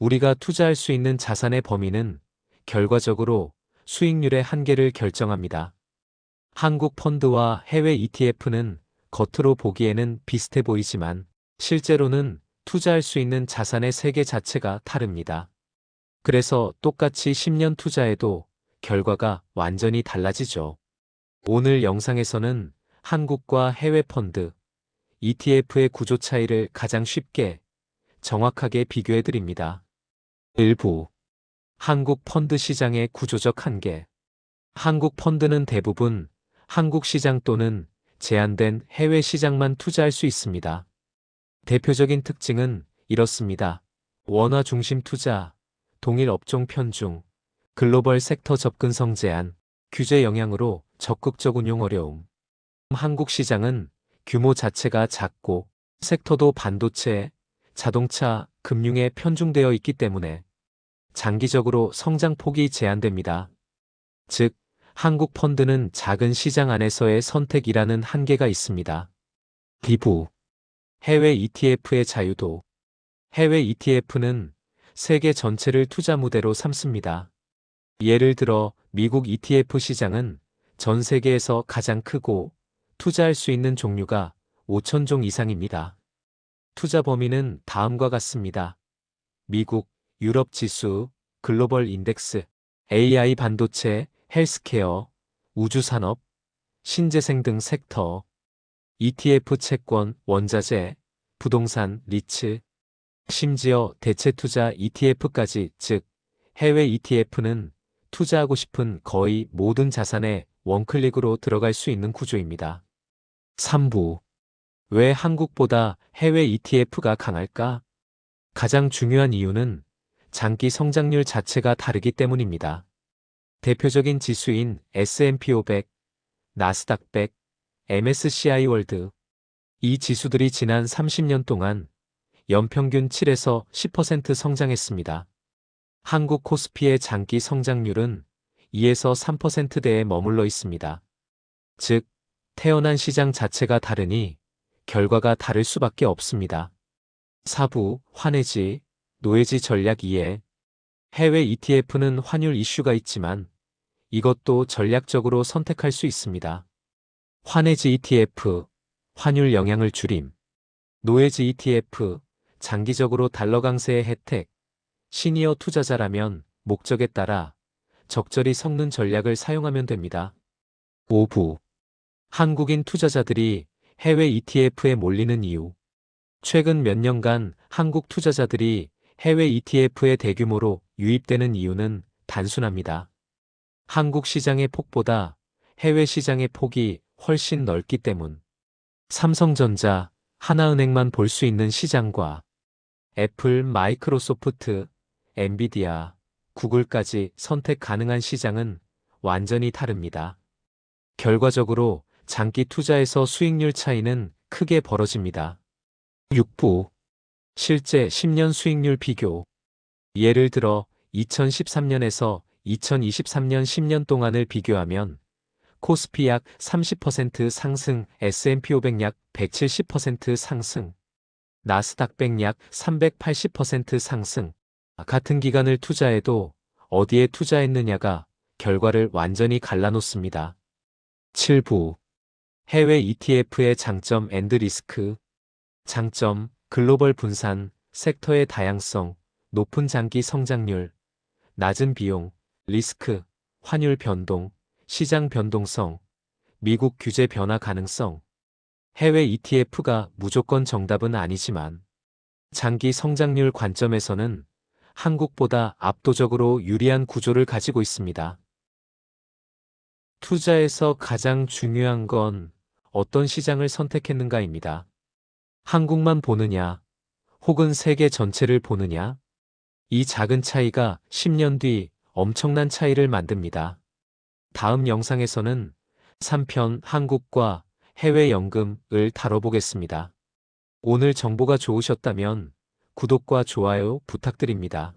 우리가 투자할 수 있는 자산의 범위는 결과적으로 수익률의 한계를 결정합니다. 한국 펀드와 해외 ETF는 겉으로 보기에는 비슷해 보이지만 실제로는 투자할 수 있는 자산의 세계 자체가 다릅니다. 그래서 똑같이 10년 투자해도 결과가 완전히 달라지죠. 오늘 영상에서는 한국과 해외 펀드, ETF의 구조 차이를 가장 쉽게, 정확하게 비교해 드립니다. 일부 한국 펀드 시장의 구조적 한계 한국 펀드는 대부분 한국 시장 또는 제한된 해외 시장만 투자할 수 있습니다. 대표적인 특징은 이렇습니다. 원화 중심 투자, 동일 업종 편중, 글로벌 섹터 접근성 제한, 규제 영향으로 적극적 운용 어려움. 한국 시장은 규모 자체가 작고 섹터도 반도체, 자동차, 금융에 편중되어 있기 때문에 장기적으로 성장폭이 제한됩니다. 즉, 한국 펀드는 작은 시장 안에서의 선택이라는 한계가 있습니다. 기부 해외 ETF의 자유도 해외 ETF는 세계 전체를 투자 무대로 삼습니다. 예를 들어 미국 ETF 시장은 전 세계에서 가장 크고 투자할 수 있는 종류가 5천 종 이상입니다. 투자 범위는 다음과 같습니다. 미국, 유럽 지수, 글로벌 인덱스, AI 반도체, 헬스케어, 우주산업, 신재생 등 섹터, ETF 채권, 원자재, 부동산, 리츠, 심지어 대체 투자 ETF까지 즉 해외 ETF는 투자하고 싶은 거의 모든 자산에 원클릭으로 들어갈 수 있는 구조입니다. 3부 왜 한국보다 해외 ETF가 강할까? 가장 중요한 이유는 장기 성장률 자체가 다르기 때문입니다. 대표적인 지수인 S&P 500, 나스닥 100, MSCI 월드 이 지수들이 지난 30년 동안 연평균 7에서 10% 성장했습니다. 한국 코스피의 장기 성장률은 2에서 3%대에 머물러 있습니다. 즉, 태어난 시장 자체가 다르니 결과가 다를 수밖에 없습니다. 사부, 환해지, 노예지 전략 이해 해외 ETF는 환율 이슈가 있지만 이것도 전략적으로 선택할 수 있습니다. 환해지 ETF, 환율 영향을 줄임. 노예지 ETF, 장기적으로 달러 강세의 혜택. 시니어 투자자라면 목적에 따라 적절히 섞는 전략을 사용하면 됩니다. 5부. 한국인 투자자들이 해외 ETF에 몰리는 이유. 최근 몇 년간 한국 투자자들이 해외 ETF에 대규모로 유입되는 이유는 단순합니다. 한국 시장의 폭보다 해외 시장의 폭이 훨씬 넓기 때문. 삼성전자, 하나은행만 볼 수 있는 시장과 애플, 마이크로소프트, 엔비디아, 구글까지 선택 가능한 시장은 완전히 다릅니다. 결과적으로 장기 투자에서 수익률 차이는 크게 벌어집니다. 6부 실제 10년 수익률 비교 예를 들어 2013년에서 2023년 10년 동안을 비교하면 코스피 약 30% 상승, S&P 500 약 170% 상승, 나스닥 100약 380% 상승. 같은 기간을 투자해도 어디에 투자했느냐가 결과를 완전히 갈라놓습니다. 7부 해외 ETF의 장점 앤드 리스크 장점 글로벌 분산, 섹터의 다양성, 높은 장기 성장률, 낮은 비용, 리스크, 환율 변동, 시장 변동성, 미국 규제 변화 가능성. 해외 ETF가 무조건 정답은 아니지만 장기 성장률 관점에서는 한국보다 압도적으로 유리한 구조를 가지고 있습니다. 투자에서 가장 중요한 건 어떤 시장을 선택했는가입니다. 한국만 보느냐, 혹은 세계 전체를 보느냐, 이 작은 차이가 10년 뒤 엄청난 차이를 만듭니다. 다음 영상에서는 3편 한국과 해외 연금을 다뤄보겠습니다. 오늘 정보가 좋으셨다면 구독과 좋아요 부탁드립니다.